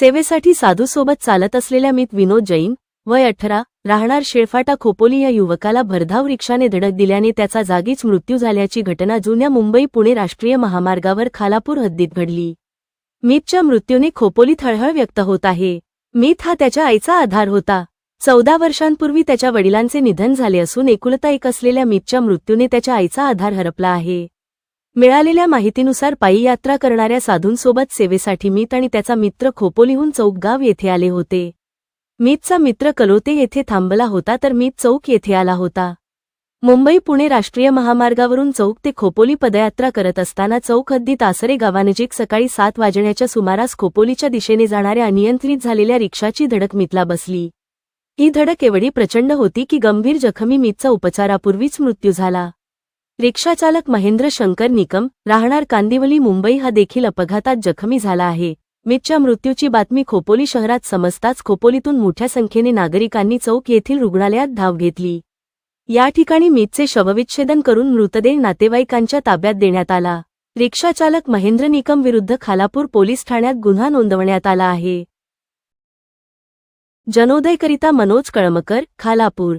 सेवेसाठी साधूसोबत चालत असलेल्या मित विनोद जैन वय अठरा राहणार शेळफाटा खोपोली या युवकाला भरधाव रिक्षाने धडक दिल्याने त्याचा जागीच मृत्यू झाल्याची घटना जुन्या मुंबई पुणे राष्ट्रीय महामार्गावर खालापूर हद्दीत घडली. मीतच्या मृत्यूने खोपोलीत हळहळ व्यक्त होत आहे. मीत हा त्याच्या आईचा आधार होता. चौदा वर्षांपूर्वी त्याच्या वडिलांचे निधन झाले असून एकुलता एक असलेल्या मीतच्या मृत्यूने त्याच्या आईचा आधार हरपला आहे. मिळालेल्या माहितीनुसार पायी यात्रा करणाऱ्या साधूंसोबत सेवेसाठी मीत आणि त्याचा मित्र खोपोलीहून चौकगाव येथे आले होते. मीतचा मित्र कलोते येथे थांबला होता तर मीत चौक येथे आला होता. मुंबई पुणे राष्ट्रीय महामार्गावरून चौक ते खोपोली पदयात्रा करत असताना चौक हद्दीत आसरे गावानजीक सकाळी सात वाजण्याच्या सुमारास खोपोलीच्या दिशेने जाणाऱ्या अनियंत्रित झालेल्या रिक्षाची धडक मितला बसली. ही धडक एवढी प्रचंड होती की गंभीर जखमी मीतचा उपचारापूर्वीच मृत्यू झाला. रिक्षाचालक महेंद्र शंकर निकम राहणार कांदिवली मुंबई हा देखील अपघातात जखमी झाला आहे. मितच्या मृत्यूची बातमी खोपोली शहरात समजताच खोपोलीतून मोठ्या संख्येने नागरिकांनी चौक येथील रुग्णालयात धाव घेतली. या ठिकाणी मितचे शवविच्छेदन करून मृतदेह नातेवाईकांच्या ताब्यात देण्यात आला. रिक्षाचालक महेंद्र निकम विरुद्ध खालापूर पोलीस ठाण्यात गुन्हा नोंदवण्यात आला आहे. जनोदयकरिता मनोज कळमकर खालापूर.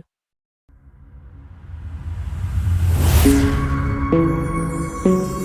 thank you